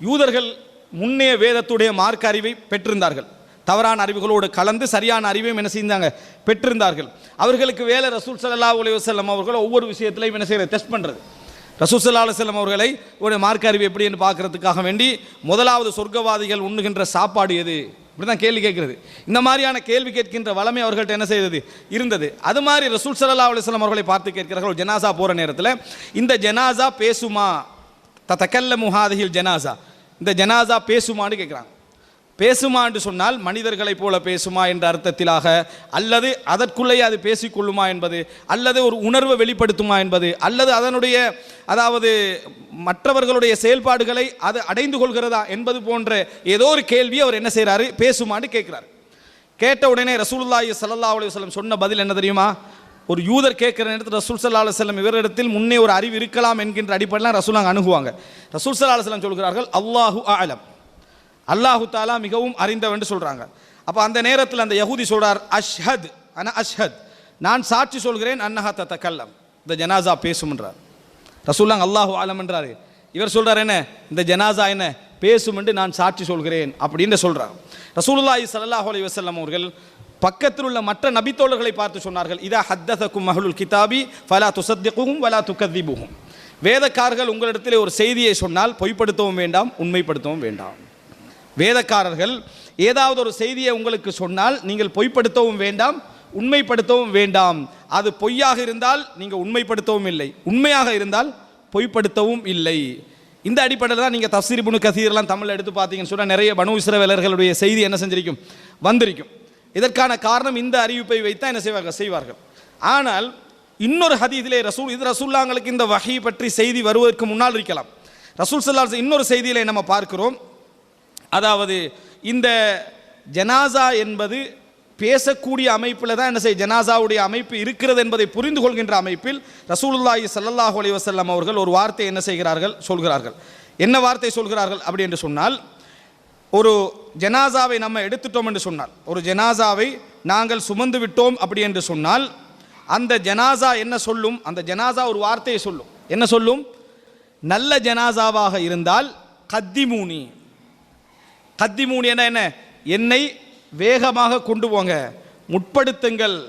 யூதர்கள் முன்னே வேதத்துடைய மார்க்க அறிவை பெற்றிருந்தார்கள். தவறான அறிவுகளோடு கலந்து சரியான அறிவையும் என்ன செய்தாங்க? பெற்றிருந்தார்கள். அவர்களுக்கு வேலை ரசூல் சல்லா உலக செல்லம் அவர்கள் ஒவ்வொரு விஷயத்திலையும் என்ன செய்யறது? டெஸ்ட் பண்ணுறது ரசூல் சல்லா செல்லம் அவர்களை ஒரு மார்க்க அறிவு எப்படி என்று பார்க்கறதுக்காக வேண்டி முதலாவது சொர்க்கவாதிகள் உண்ணுகின்ற சாப்பாடு எது? இப்படி தான் கேள்வி கேட்கிறது. இந்த மாதிரியான கேள்வி கேட்கின்ற வளமை அவர்கள்ட்ட என்ன செய்தது? இருந்தது. அது மாதிரி ரசூல் சல்லா அலுவலம் அவர்களை பார்த்து கேட்கிறார்கள். ஜனாசா போகிற நேரத்தில் இந்த ஜனாசா பேசுமா? தக்கல்ல முஹாதிஹில் ஜனாசா. இந்த ஜனாசா பேசுமான்னு கேட்குறாங்க பேசுமா என்று சொன்னால் மனிதர்களைப் போல பேசுமா என்ற அர்த்தத்திலாக அல்லது அதற்குள்ளேயே அது பேசிக்கொள்ளுமா என்பது அல்லது ஒரு உணர்வை வெளிப்படுத்துமா என்பது அல்லது அதனுடைய அதாவது மற்றவர்களுடைய செயல்பாடுகளை அது அடைந்து கொள்கிறதா என்பது போன்ற ஏதோ ஒரு கேள்வி அவர் என்ன செய்கிறாரு பேசுமான்னு கேட்குறாரு கேட்ட உடனே ரசூலுல்லாஹி சல்லா அலைஹி சொன்ன பதில் என்ன தெரியுமா? ஒரு யூதர் கேட்குற நேரத்தில் ரசூல் ஸல்லல்லாஹு அலைஹி இவரிடத்தில் முன்னே ஒரு அறிவு இருக்கலாம் என்கின்ற அடிப்படையில் ரசூல் நாங்கள் அணுகுவாங்க. ரசூல் ஸல்லல்லாஹு அலைஹி சொல்கிறார்கள் அல்லாஹு ஆலம் அல்லாஹு தாலா மிகவும் அறிந்தவன் சொல்கிறாங்க அப்போ அந்த நேரத்தில் அந்த யகுதி சொல்கிறார் அஷ்ஹத். அன அஷ்ஹத். நான் சாட்சி சொல்கிறேன் அன்னஹா தத்தக்கல்லம் இந்த ஜனாசா பேசும்ன்றார். ரசூல்லாங்க அல்லாஹு ஆலம்ன்றாரு இவர் சொல்கிறார் என்ன? இந்த ஜனாசா என்ன? பேசும் என்று நான் சாட்சி சொல்கிறேன். அப்படின்னு சொல்கிறார் ரசூலுல்லாஹி சல்லாஹ் அலி வசல்லம் அவர்கள் பக்கத்தில் உள்ள மற்ற நபித்தோழர்களை பார்த்து சொன்னார்கள் இதா ஹத்தசக்கும் மஹலுல் கிதாபி ஃபலா துசத்திகுஹும் வலா துக்கதிபுகும் வேதக்காரர்கள் உங்களிடத்திலே ஒரு செய்தியை சொன்னால் பொய்ப்படுத்தவும் வேண்டாம் உண்மைப்படுத்தவும் வேண்டாம். வேதக்காரர்கள் ஏதாவது ஒரு செய்தியை உங்களுக்கு சொன்னால் நீங்கள் பொய்ப்படுத்தவும் வேண்டாம் உண்மைப்படுத்தவும் வேண்டாம். அது பொய்யாக இருந்தால் நீங்கள் உண்மைப்படுத்தவும் இல்லை. உண்மையாக இருந்தால் பொய்ப்படுத்தவும் இல்லை. இந்த அடிப்படையில் தான் நீங்கள் தஃசீர் புனு கசீர்லாம் தமிழில் எடுத்து பார்த்தீங்கன்னு சொன்னால் நிறைய பனு இஸ்ரவேலர்களுடைய செய்தி என்ன செஞ்சிருக்கும்? வந்திருக்கும். இதற்கான காரணம் இந்த அறிவிப்பை வைத்தான் என்ன செய்வார்கள்? செய்வார்கள். ஆனால் இன்னொரு ஹதீதிலே ரசூல் இது ரசூல்லாங்களுக்கு இந்த வகை பற்றி செய்தி வருவதற்கு முன்னால் இருக்கலாம். ரசூல் சல்லா இன்னொரு செய்தியிலே நம்ம பார்க்கிறோம். அதாவது இந்த ஜனாசா என்பது பேசக்கூடிய அமைப்பில் தான் என்ன செய்ய ஜனாசாவுடைய அமைப்பு இருக்கிறது என்பதை புரிந்து கொள்கின்ற அமைப்பில் ரசூலுல்லாஹி சல்லாஹூ அலி வசல்லம் அவர்கள் ஒரு வார்த்தை என்ன செய்கிறார்கள்? சொல்கிறார்கள். என்ன வார்த்தை சொல்கிறார்கள் அப்படி என்று சொன்னால் ஒரு ஜனாசாவை நம்ம எடுத்துட்டோம் என்று சொன்னால் ஒரு ஜனாசாவை நாங்கள் சுமந்து விட்டோம் அப்படி என்று சொன்னால் அந்த ஜனாசா என்ன சொல்லும்? அந்த ஜனாசா ஒரு வார்த்தையை சொல்லும். என்ன சொல்லும்? நல்ல ஜனாசாவாக இருந்தால் கத்திமூனி. கத்திமூனி என்ன என்ன? என்னை வேகமாக கொண்டு போங்க முற்படுத்துங்கள்.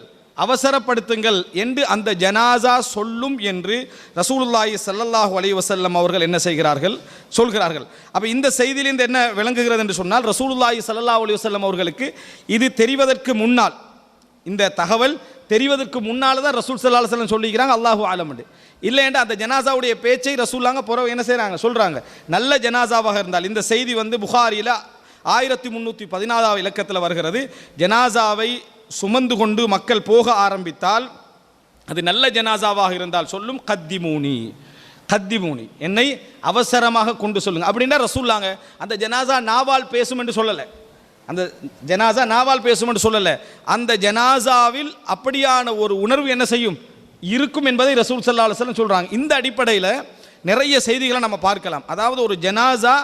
அவசரப்படுத்துங்கள் என்று அந்த ஜனாசா சொல்லும் என்று ரசூலுல்லாஹி சல்லல்லாஹு அலைஹி வசல்லம் அவர்கள் என்ன செய்கிறார்கள்? சொல்கிறார்கள். அப்போ இந்த செய்தியிலிருந்து என்ன விளங்குகிறது என்று சொன்னால் ரசூலுல்லாஹி சல்லாஹ் அலி வசல்லம் அவர்களுக்கு இது தெரிவதற்கு முன்னால் இந்த தகவல் தெரிவதற்கு முன்னால் தான் ரசூல் சல்லா அலுவலம் சொல்லிக்கிறாங்க அல்லாஹு ஆலமண்டு இல்லைண்டா அந்த ஜனாசாவுடைய பேச்சை ரசூல்லாங்க புறவு என்ன செய்கிறாங்க சொல்கிறாங்க நல்ல ஜனாசாவாக இருந்தால் இந்த செய்தி வந்து புகாரியில் ஆயிரத்தி முந்நூற்றி பதினாறாவது இலக்கத்தில் வருகிறது. ஜனாசாவை சுமந்து கொண்டு மக்கள் போக ஆரம்பித்தால் அது நல்ல ஜனாசாவாக இருந்தால் சொல்லும் கத்திமூனி கத்திமூனி. என்னை அவசரமாக கொண்டு சொல்லுங்க. அப்படின்னா ரசூல்லாங்க அந்த ஜனாசா நாவால் பேசும் என்று சொல்லலை. அந்த ஜனாசா நாவால் பேசும் என்று சொல்லலை. அந்த ஜனாசாவில் அப்படியான ஒரு உணர்வு என்ன செய்யும்? இருக்கும் என்பதை ரசூல் சல்லா அலுவலம் சொல்கிறாங்க இந்த அடிப்படையில் நிறைய செய்திகளை நம்ம பார்க்கலாம். அதாவது ஒரு ஜனாசா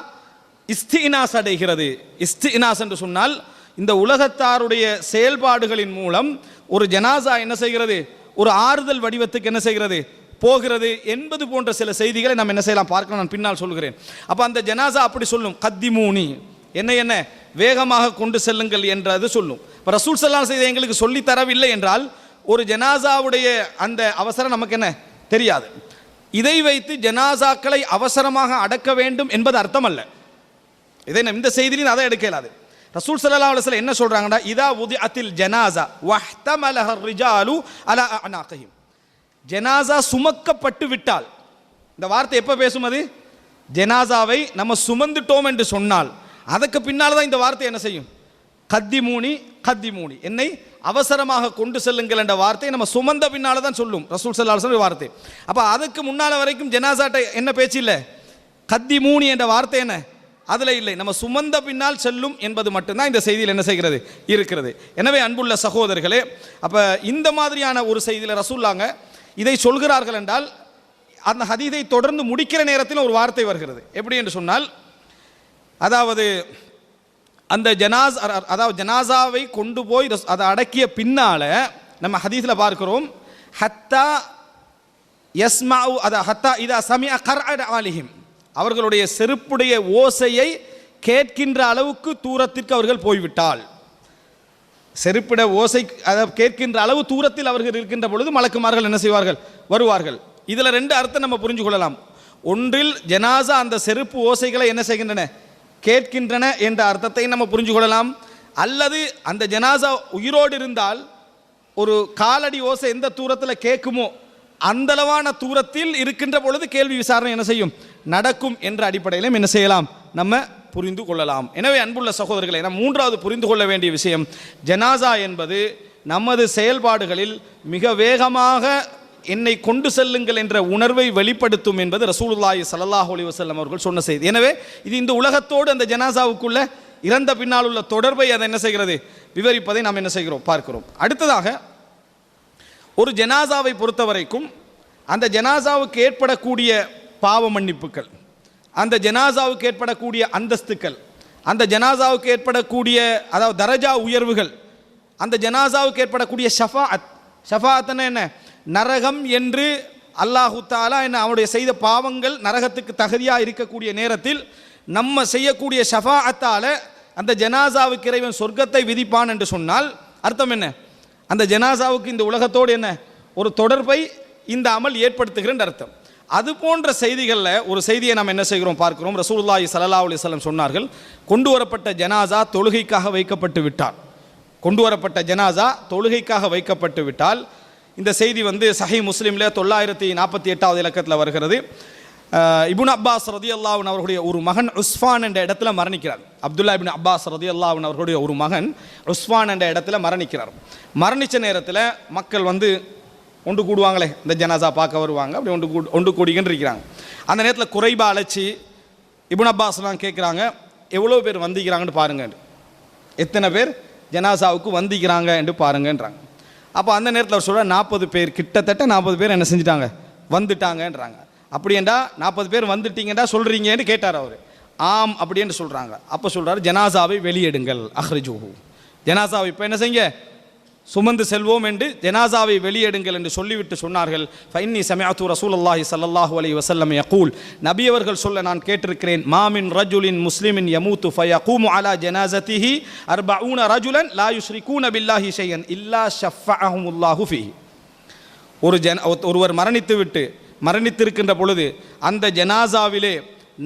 இஸ்தினாஸ் அடைகிறது. இஸ்தினாஸ் என்று சொன்னால் இந்த உலகத்தாருடைய செயல்பாடுகளின் மூலம் ஒரு ஜனாசா என்ன செய்கிறது? ஒரு ஆறுதல் வடிவத்துக்கு என்ன செய்கிறது? போகிறது என்பது போன்ற சில செய்திகளை நம்ம என்ன செய்யலாம் பார்க்கலாம். நான் பின்னால் சொல்கிறேன். அப்போ அந்த ஜனாசா அப்படி சொல்லும். கத்திமூனி. என்ன என்ன? வேகமாக கொண்டு செல்லுங்கள் என்றது சொல்லும். இப்போ ரசூல் சல்லாம் செய்த எங்களுக்கு சொல்லி தரவில்லை என்றால் ஒரு ஜனாசாவுடைய அந்த அவசரம் நமக்கு என்ன? தெரியாது. இதை வைத்து ஜனாசாக்களை அவசரமாக அடக்க வேண்டும் என்பது அர்த்தம் அல்ல இதை நம்ம இந்த செய்தியிலும் அதை எடுக்க இயலாது ரசூல் சல்லா அலுவலம் என்ன சொல்றாங்கடா இதா உதிஅத்தில் ஜனாசா வஹ்தமலஹ ரிஜாலு அலா அனாகிஹிம் ஜனாசா சுமக்கப்பட்டு விட்டால் இந்த வார்த்தை எப்போ பேசும் அது? ஜனாசாவை நம்ம சுமந்துட்டோம் என்று சொன்னால் அதுக்கு பின்னால் தான் இந்த வார்த்தை என்ன செய்யும்? கத்தி மூணி கத்தி மூணி என்னை அவசரமாக கொண்டு செல்லுங்கள் என்ற வார்த்தை நம்ம சுமந்த பின்னால் தான் சொல்லும் ரசூல் சல்லா வார்த்தை. அப்போ அதுக்கு முன்னால் வரைக்கும் ஜெனாசாட்ட என்ன பேச்சு இல்லை? கத்தி மூணி என்ற வார்த்தை என்ன? அதில் இல்லை. நம்ம சுமந்த பின்னால் செல்லும் என்பது மட்டும்தான் இந்த செய்தியில் என்ன செய்கிறது? இருக்கிறது. எனவே அன்புள்ள சகோதரர்களே அப்போ இந்த மாதிரியான ஒரு செய்தியில் ரசூல்லாங்க இதை சொல்கிறார்கள் என்றால் அந்த ஹதீதை தொடர்ந்து முடிக்கிற நேரத்தில் ஒரு வார்த்தை வருகிறது. எப்படி என்று சொன்னால் அதாவது அந்த ஜனாஸ் அதாவது ஜனாசாவை கொண்டு போய் அதை அடக்கிய பின்னால நம்ம ஹதீஸில் பார்க்கிறோம் ஹத்தா எஸ்மாவு அதா ஹத்தா இதா சமியா கர் ஆலிஹிம் அவர்களுடைய செருப்புடைய ஓசையை கேட்கின்ற அளவுக்கு தூரத்திற்கு அவர்கள் போய்விட்டால். செருப்பிட ஓசை அதை கேட்கின்ற அளவு தூரத்தில் அவர்கள் இருக்கின்ற பொழுது மலக்குமார்கள் என்ன செய்வார்கள்? வருவார்கள். இதில் ரெண்டு அர்த்தம் நம்ம புரிஞ்சு கொள்ளலாம். ஒன்றில் ஜனாசா அந்த செருப்பு ஓசைகளை என்ன செய்கின்றன? கேட்கின்றன என்ற அர்த்தத்தை நம்ம புரிஞ்சு கொள்ளலாம். அல்லது அந்த ஜனாசா உயிரோடு இருந்தால் ஒரு காலடி ஓசை எந்த தூரத்தில் கேட்குமோ அந்தளவான தூரத்தில் இருக்கின்ற பொழுது கேள்வி விசாரணை என்ன செய்யும்? நடக்கும் என்ற அடிப்படையிலும் என்ன செய்யலாம்? நம்ம புரிந்து கொள்ளலாம். எனவே அன்புள்ள சகோதரர்களை நாம் மூன்றாவது புரிந்து கொள்ள வேண்டிய விஷயம் ஜனாசா என்பது நமது செயல்பாடுகளில் மிக வேகமாக என்னை கொண்டு செல்லுங்கள் என்ற உணர்வை வெளிப்படுத்தும் என்பது ரசூலுல்லாஹி சல்லாஹ் அலைஹி வஸல்லம் அவர்கள் சொன்ன செய்தி. எனவே இது இந்த உலகத்தோடு அந்த ஜனாசாவுக்குள்ள இறந்த பின்னால் உள்ள தொடர்பை அதை என்ன செய்கிறது? விவரிப்பதை நாம் என்ன செய்கிறோம்? பார்க்கிறோம். அடுத்ததாக ஒரு ஜனாசாவை பொறுத்த வரைக்கும் அந்த ஜனாசாவுக்கு ஏற்படக்கூடிய பாவ மன்னிப்புகள். அந்த ஜனாசாவுக்கு ஏற்படக்கூடிய அந்தஸ்துக்கள் அந்த ஜனாசாவுக்கு ஏற்படக்கூடிய அதாவது தரஜா உயர்வுகள் அந்த ஜனாசாவுக்கு ஏற்படக்கூடிய ஷஃபாத் ஷஃபாத்னா என்ன? நரகம் என்று அல்லாஹு தாலா என்ன அவனுடைய செய்த பாவங்கள் நரகத்துக்கு தகுதியாக இருக்கக்கூடிய நேரத்தில் நம்ம செய்யக்கூடிய ஷஃபாத்தால் அந்த ஜனாசாவுக்கு இறைவன் சொர்க்கத்தை விதிப்பான் என்று சொன்னால் அர்த்தம் என்ன? அந்த ஜனாசாவுக்கு இந்த உலகத்தோடு என்ன? ஒரு தொடர்பை இந்த அமல் ஏற்படுத்துகிறேன் அர்த்தம். அது போன்ற செய்திகளில் ஒரு செய்தியை நாம் என்ன செய்கிறோம் பார்க்கிறோம்? ரசூல்லாய் ஸல்லல்லாஹு அலி சொல்லம் சொன்னார்கள் கொண்டு வரப்பட்ட ஜனாசா தொழுகைக்காக வைக்கப்பட்டு விட்டார் கொண்டு வரப்பட்ட ஜனாசா தொழுகைக்காக வைக்கப்பட்டு விட்டால் இந்த செய்தி வந்து சஹி முஸ்லீமில் தொள்ளாயிரத்தி நாற்பத்தி எட்டாவது இலக்கத்தில் வருகிறது. இபுன் அப்பாஸ் ரதி அல்லாவின் அவர்களுடைய ஒரு மகன் உஸ்ஃபான் என்ற இடத்துல மரணிக்கிறார். அப்துல்லா இபின் அப்பாஸ் ரதி அல்லாவின் அவர்களுடைய ஒரு மகன் உஸ்ஃபான் என்ற இடத்துல மரணிக்கிறார். மரணித்த நேரத்தில் மக்கள் வந்து ஒன்று கூடுவாங்களே இந்த ஜனாசா பார்க்க வருவாங்க அப்படி ஒன்று கூடு ஒன்று கூடிக்கின்னு இருக்கிறாங்க. அந்த நேரத்தில் குறைபா அழைச்சி இபுன் அப்பாஸ்லாம் கேட்குறாங்க எவ்வளோ பேர் வந்திக்கிறாங்கன்னு பாருங்க. எத்தனை பேர் ஜனாசாவுக்கு வந்திக்கிறாங்க என்று பாருங்கன்றாங்க. அப்போ அந்த நேரத்தில் அவர் சொல்கிற நாற்பது பேர் கிட்டத்தட்ட நாற்பது பேர் என்ன செஞ்சிட்டாங்க? வந்துட்டாங்கன்றாங்க. அப்படியேண்டா நாற்பது பேர் வந்துட்டீங்கடா சொல்கிறீங்கன்னு கேட்டார் அவர். ஆம் அப்படின்னு சொல்கிறாங்க அப்போ சொல்கிறார் ஜனாசாவை வெளியெடுங்கள் அஹ்ரிஜூஹு. ஜனாசாவை இப்போ என்ன செய்யுங்க? சுமந்து செல்வோம் என்று ஜனாசாவை வெளியெடுங்கள் என்று சொல்லிவிட்டு சொன்னார்கள். ஃபைன்னி சமயத்து ரசூலுல்லாஹி சல்லாஹு அலி வசல்லம் யகூல். நபி அவர்கள் சொல்ல நான் கேட்டிருக்கிறேன் மாமின் ரஜுலின் முஸ்லிமின் யமூத்து ஃபயகூமு அலா ஜனாசதிஹி அர்பஊன ரஜுலன் லா யுஷ்ரிகூன பில்லாஹி ஷையன் இல்லா ஷஃபஅஹுமுல்லாஹு ஃபிஹி. ஒரு ஜன ஒருவர் மரணித்து விட்டு மரணித்திருக்கின்ற பொழுது அந்த ஜனாசாவிலே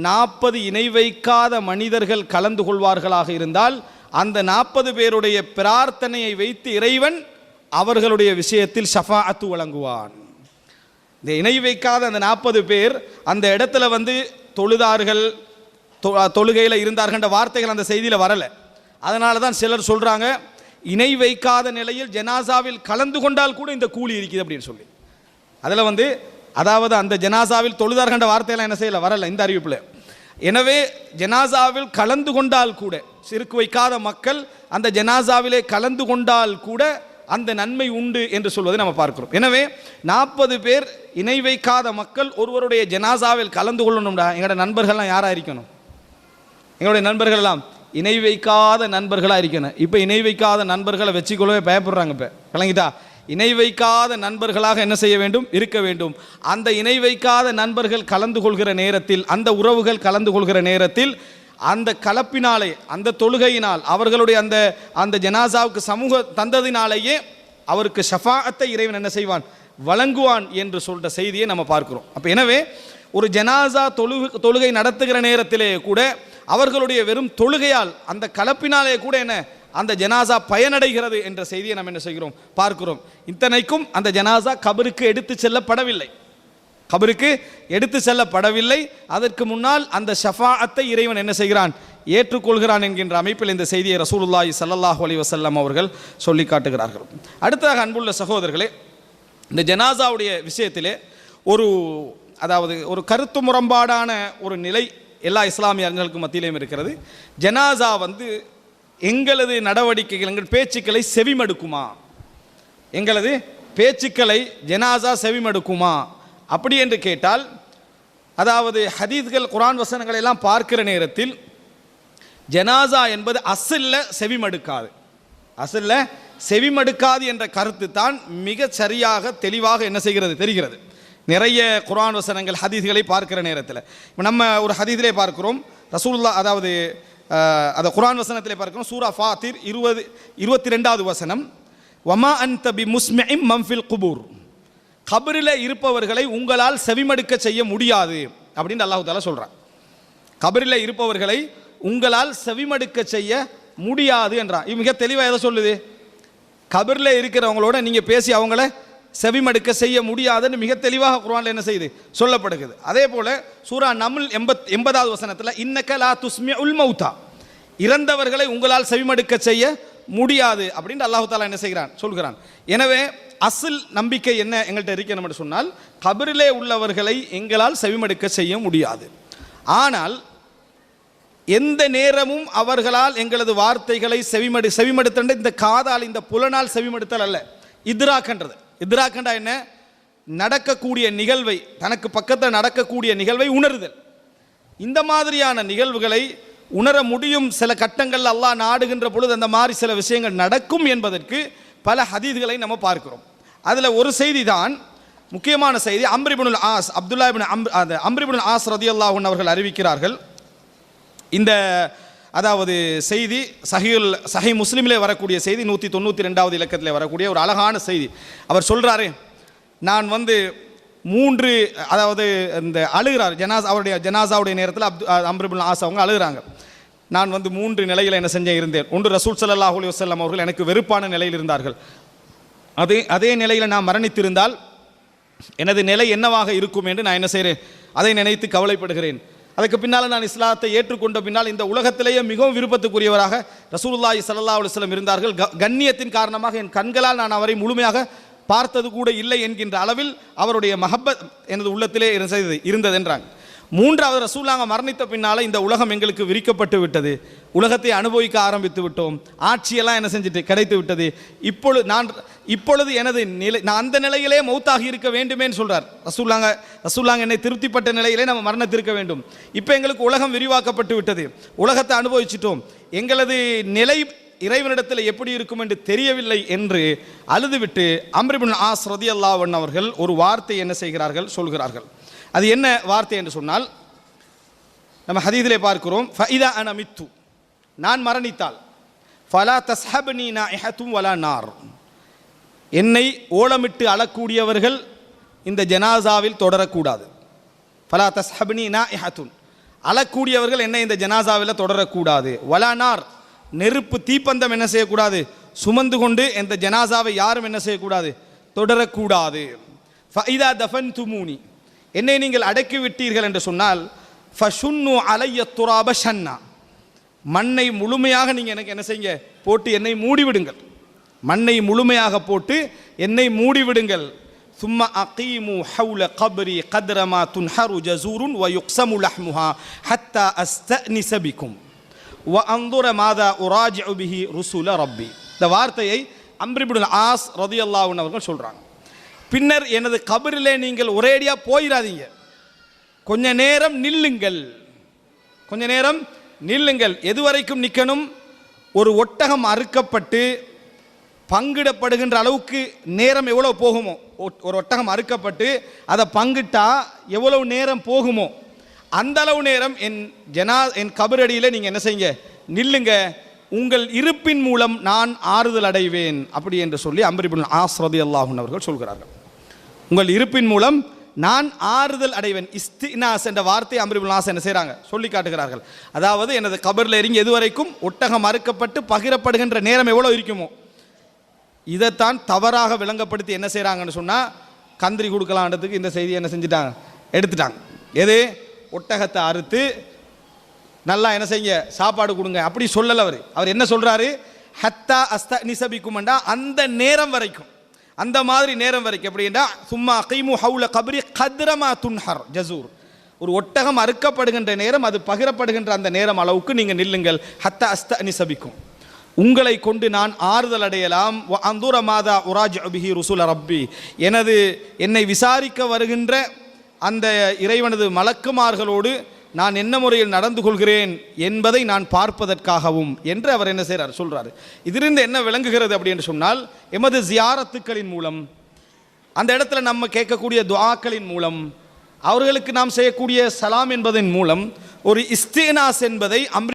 நாற்பது இணை வைக்காத மனிதர்கள் கலந்து கொள்வார்களாக இருந்தால் அந்த நாற்பது பேருடைய பிரார்த்தனையை வைத்து இறைவன் அவர்களுடைய விஷயத்தில் ஷஃபாத்து வழங்குவான். இந்த இணை வைக்காத அந்த நாற்பது பேர் அந்த இடத்துல வந்து தொழுதார்கள் தொழுகையில் இருந்தார்கள்ன்ற வார்த்தைகள் அந்த செய்தியில் வரலை. அதனால தான் சிலர் சொல்கிறாங்க இணை வைக்காத நிலையில் ஜனாசாவில் கலந்து கொண்டால் கூட இந்த கூலி இருக்குது அப்படின்னு சொல்லி. அதில் வந்து அதாவது அந்த ஜனாசாவில் தொழுதார்கண்ட வார்த்தையெல்லாம் என்ன செய்யலை வரல இந்த அறிவிப்பில். எனவே ஜனாசாவில் கலந்து கொண்டால் கூட சிறுக்கு வைக்காத மக்கள் அந்த ஜனாசாவிலே கலந்து கொண்டால் கூட அந்த நன்மை உண்டு என்று சொல்வதை நம்ம பார்க்கிறோம். எனவே நாற்பது பேர் இணை வைக்காத மக்கள் ஒருவருடைய ஜனாசாவில் கலந்து கொள்ளணும்டா எங்களோட நண்பர்கள்லாம் யாராக இருக்கணும்? எங்களுடைய நண்பர்கள் எல்லாம் இணை வைக்காத நண்பர்களாக இருக்கணும். இப்போ இணை வைக்காத நண்பர்களை வச்சுக்கொள்ளவே பயப்படுறாங்க இப்போ. கலங்கிட்டா இணை வைக்காத நண்பர்களாக என்ன செய்ய வேண்டும்? இருக்க வேண்டும். அந்த இணை வைக்காத நண்பர்கள் கலந்து கொள்கிற நேரத்தில் அந்த உறவுகள் கலந்து கொள்கிற நேரத்தில் அந்த கலப்பினாலே அந்த தொழுகையினால் அவர்களுடைய அந்த அந்த ஜனாசாவுக்கு சமூக தந்ததினாலேயே அவருக்கு ஷஃபாத்தை இறைவன் என்ன செய்வான்? வழங்குவான் என்று சொல்கிற செய்தியை நம்ம பார்க்கிறோம். அப்போ எனவே ஒரு ஜனாசா தொழுகு தொழுகை நடத்துகிற நேரத்திலே கூட அவர்களுடைய வெறும் தொழுகையால் அந்த கலப்பினாலே கூட என்ன? அந்த ஜனாசா பயனடைகிறது என்ற செய்தியை நம்ம என்ன செய்கிறோம்? பார்க்கிறோம். இத்தனைக்கும் அந்த ஜனாசா கபருக்கு எடுத்து செல்லப்படவில்லை. கபருக்கு எடுத்து செல்லப்படவில்லை. அதற்கு முன்னால் அந்த ஷஃபாத்தை இறைவன் என்ன செய்கிறான்? ஏற்றுக்கொள்கிறான் என்கின்ற அமைப்பில் இந்த செய்தியை ரசூலுல்லாஹி சல்லாஹூ அலி வசல்லம் அவர்கள் சொல்லி காட்டுகிறார்கள். அடுத்ததாக அன்புள்ள சகோதரர்களே இந்த ஜனாசாவுடைய விஷயத்திலே ஒரு அதாவது ஒரு கருத்து முரண்பாடான ஒரு நிலை எல்லா இஸ்லாமிய அறிஞர்களுக்கும் மத்தியிலையும் இருக்கிறது. ஜனாசா வந்து எங்களது நடவடிக்கைகள் எங்கள் பேச்சுக்களை செவிமடுக்குமா? எங்களது பேச்சுக்களை ஜனாசா செவிமடுக்குமா? அப்படி என்று கேட்டால் அதாவது ஹதீஸ்கள் குரான் வசனங்களை எல்லாம் பார்க்கிற நேரத்தில் ஜனாசா என்பது அசல்ல செவிமடுக்காது. அசல்ல செவிமடுக்காது என்ற கருத்து தான் மிக சரியாக தெளிவாக என்ன செய்கிறது தெரிகிறது. நிறைய குரான் வசனங்கள் ஹதீஸ்களை பார்க்கிற நேரத்தில். இப்போ நம்ம ஒரு ஹதீஸிலே பார்க்கிறோம். ரசூல்லா அதாவது அதை குரான் வசனத்தில் பார்க்கணும். சூரா ஃபாத்திர் இருபது இருபத்தி ரெண்டாவது வசனம். வமா அன் தபி முஸ்மிம் மம்ஃபில் குபூர். கபரில் இருப்பவர்களை உங்களால் செவிமடுக்க செய்ய முடியாது அப்படின்னு அல்லாஹ் தாலா சொல்கிறான் கபரில் இருப்பவர்களை உங்களால் செவிமடுக்க செய்ய முடியாது என்றான். இது மிக தெளிவாக எதை சொல்லுது? கபரில் இருக்கிறவங்களோட நீங்கள் பேசி அவங்கள செவிமடுக்க செய்ய முடியாதுன்னு மிக தெளிவாக குர்ஆன்ல என்ன செய்யுது? சொல்லப்படுகிறது. அதே போல சூரா நமுல் எண்பத் எண்பதாவது வசனத்தில் இன்னக்க லா துஸ்மி உல் மௌத்தா. இறந்தவர்களை உங்களால் செவிமடுக்க செய்ய முடியாது அப்படின்னு அல்லாஹு தாலா என்ன செய்கிறான்? சொல்கிறான். எனவே அசில் நம்பிக்கை என்ன? எங்கள்கிட்ட இருக்கணும் சொன்னால் கபரிலே உள்ளவர்களை எங்களால் செவிமடுக்க செய்ய முடியாது. ஆனால் எந்த நேரமும் அவர்களால் எங்களது வார்த்தைகளை செவிமடு செவிமடுத்தண்டு இந்த காதால் இந்த புலனால் செவிமடுத்தல் அல்ல. இத்ராக்கன்றது. இத்ராக்கண்டா என்ன? நடக்கக்கூடிய நிகழ்வை தனக்கு பக்கத்தில் நடக்கக்கூடிய நிகழ்வை உணருதல். இந்த மாதிரியான நிகழ்வுகளை உணர முடியும் சில கட்டங்கள் அல்லாஹ் நாடுகின்ற பொழுது அந்த மாதிரி சில விஷயங்கள் நடக்கும் என்பதற்கு பல ஹதீதுகளை நம்ம பார்க்கிறோம். அதில் ஒரு செய்தி தான் முக்கியமான செய்தி அம்ரிபுனுல் ஆஸ் அப்துல்லா அம் அந்த அம்ரிபுனுல் ஆஸ் ரதி அல்லாஹன் அவர்கள் அறிவிக்கிறார்கள். இந்த அதாவது செய்தி சஹியுல் சஹி முஸ்லீமிலே வரக்கூடிய செய்தி நூற்றி தொண்ணூற்றி ரெண்டாவது இலக்கத்தில் வரக்கூடிய ஒரு அழகான செய்தி. அவர் சொல்கிறாரு நான் வந்து மூன்று அதாவது இந்த அழுகிறார் ஜனாஸ் அவருடைய ஜனாசாவுடைய நேரத்தில் அப்து அம்ருபுல் ஆசா அவங்க அழுகிறாங்க. நான் வந்து மூன்று நிலையில் என்ன செஞ்சேன் இருந்தேன். ஒன்று ரசூல் சல்லாஹ் அலி வஸல்லம் அவர்கள் எனக்கு வெறுப்பான நிலையில் இருந்தார்கள். அதே அதே நிலையில் நான் மரணித்திருந்தால் எனது நிலை என்னவாக இருக்கும் என்று நான் என்ன செய்கிறேன் அதை நினைத்து கவலைப்படுகிறேன். அதுக்கு பின்னால் நான் இஸ்லாத்தை ஏற்றுக்கொண்ட பின்னால் இந்த உலகத்திலேயே மிகவும் விருப்பத்துக்குரியவராக ரசூல்லாய் சல்லா அலுவலம் இருந்தார்கள். க- கண்ணியத்தின் காரணமாக என் கண்களால் நான் அவரை முழுமையாக பார்த்தது கூட இல்லை என்கின்ற அளவில் அவருடைய மஹப்பத் எனது உள்ளத்திலே இருந்தது இருந்ததென்றாங்க மூன்றாவது ரசூலாங்க மரணித்த பின்னால் இந்த உலகம் எங்களுக்கு விரிக்கப்பட்டு விட்டது. உலகத்தை அனுபவிக்க ஆரம்பித்து விட்டோம். ஆட்சியெல்லாம் என்ன செஞ்சுட்டு கிடைத்து விட்டது. இப்பொழுது நான் இப்பொழுது எனது நிலை நான் அந்த நிலையிலே மௌத்தாகி இருக்க வேண்டுமேன்னு சொல்கிறார் ரசூல்லாங்க ரசூல்லாங்க என்னை திருப்திப்பட்ட நிலையிலே நம்ம மரணத்திருக்க வேண்டும். இப்போ எங்களுக்கு உலகம் விரிவாக்கப்பட்டு விட்டது. உலகத்தை அனுபவிச்சிட்டோம். எங்களது நிலை இறைவனிடத்தில் எப்படி இருக்கும் என்று தெரியவில்லை என்று அழுதுவிட்டு அம்ரிபின் ஆஸ் ரதியல்லாவன் அவர்கள் ஒரு வார்த்தை என்ன செய்கிறார்கள் சொல்கிறார்கள். அது என்ன வார்த்தை என்று சொன்னால் நம்ம ஹதீதிலே பார்க்கிறோம் ஃபைதா அன மித்து. நான் மரணித்தால் ஃபலா தஸ்ஹப்னி நாஇஹத்தும் வலா நார். என்னை ஓலமிட்டு அழக்கூடியவர்கள் இந்த ஜனாசாவில் தொடரக்கூடாது. ஃபலா தஸ்ஹப்னி நாஇஹத்துன் அழக்கூடியவர்கள் என்னை இந்த ஜனாசாவில் தொடரக்கூடாது. வலானார் நெருப்பு தீப்பந்தம் என்ன செய்யக்கூடாது? சுமந்து கொண்டு இந்த ஜனாசாவை யாரும் என்ன செய்யக்கூடாது? தொடரக்கூடாது. ஃபைதா தஃபன் துமூனி என்னை நீங்கள் அடக்கி விட்டீர்கள் என்று சொன்னால் ஃபஷுன்னு அலைய துராப ஷன்னா. மண்ணை முழுமையாக நீங்கள் எனக்கு என்ன செய்யுங்க? போட்டு என்னை மூடிவிடுங்கள். மண்ணை முழுமையாக போட்டு என்னை மூடிவிடுங்கள். சும்மா அகீமு ஹவுல கபரி கத்ரமா துன்ஹரு ஜசூருன் வ யுக்ஸமு லஹ்முஹா ஹத்தா அஸ்த நிசபிக்கும் வ அந்துர மாதா உராஜ் உபிஹி ருசுல ரப்பி. இந்த வார்த்தையை அம்ரிபுல் ஆஸ் ரதியல்லாஹு அவர்கள் சொல்கிறாங்க பின்னர் எனது கபரிலே நீங்கள் ஒரேடியாக போயிடாதீங்க கொஞ்ச நேரம் நில்லுங்கள். கொஞ்ச நேரம் நில்லுங்கள். எதுவரைக்கும் நிற்கணும் ஒரு ஒட்டகம் அறுக்கப்பட்டு பங்கிடப்படுகின்ற அளவுக்கு நேரம் எவ்வளோ போகுமோ ஒரு ஒட்டகம் அறுக்கப்பட்டு அதை பங்கிட்டால் எவ்வளவு நேரம் போகுமோ அந்த அளவு நேரம் என் ஜனா என் கபரடியில் நீங்கள் என்ன செய்யுங்க? நில்லுங்க. உங்கள் இருப்பின் மூலம் நான் ஆறுதல் அடைவேன். அப்படி என்று சொல்லி அம்பரிபுல் ஆஸ்ரதி அல்லாஹுன் அவர்கள் சொல்கிறார்கள். உங்கள் இருப்பின் மூலம் நான் ஆறுதல் அடைவேன். இஸ்தினாஸ் என்ற வார்த்தை அம்பரிபுல் நாஸ் என்ன செய்கிறாங்க சொல்லி காட்டுகிறார்கள். அதாவது எனது கபரில் இறங்கி எதுவரைக்கும் ஒட்டகம் அறுக்கப்பட்டு பகிரப்படுகின்ற நேரம் எவ்வளோ இருக்குமோ இதைத்தான் தவறாக விளங்கப்படுத்தி என்ன செய்கிறாங்கன்னு சொன்னால் கந்திரி கொடுக்கலான்றதுக்கு இந்த செய்தியை என்ன செஞ்சுட்டாங்க? எடுத்துட்டாங்க. எது? ஒட்டகத்தை அறுத்து நல்லா என்ன செய்யுங்க? சாப்பாடு கொடுங்க. அப்படி சொல்லலை அவர். அவர் என்ன சொல்கிறாரு ஹத்தா அஸ்த நிசபிக்குமெண்டா அந்த நேரம் வரைக்கும். அந்த மாதிரி நேரம் வரைக்கும். எப்படின்னா சும்மா கைமு ஹவுல கபரி கத்ரமா துன்ஹர் ஜசூர். ஒரு ஒட்டகம் அறுக்கப்படுகின்ற நேரம் அது பகிரப்படுகின்ற அந்த நேரம் அளவுக்கு நீங்கள் நில்லுங்கள். ஹத்த அஸ்த நிசபிக்கும். உங்களை கொண்டு நான் ஆறுதல் அடையலாம். அந்தூர மாதா உராஜ் அபிஹி ருசுல் ரப்பி. எனது என்னை விசாரிக்க வருகின்ற அந்த இறைவனது மலக்குமார்களோடு நான் என்ன முறையில் நடந்து கொள்கிறேன் என்பதை நான் பார்ப்பதற்காகவும் என்று அவர் என்ன செய்கிறார் சொல்றாரு. இதிலிருந்து என்ன விளங்குகிறது அப்படி என்று சொன்னால் எமது ஜியாரத்துக்களின் மூலம் அந்த இடத்துல நம்ம கேட்கக்கூடிய துவாக்களின் மூலம் அவர்களுக்கு நாம் செய்யக்கூடிய சலாம் என்பதன் மூலம் ஒரு இஸ்தேனாஸ் என்பதை அம்ரி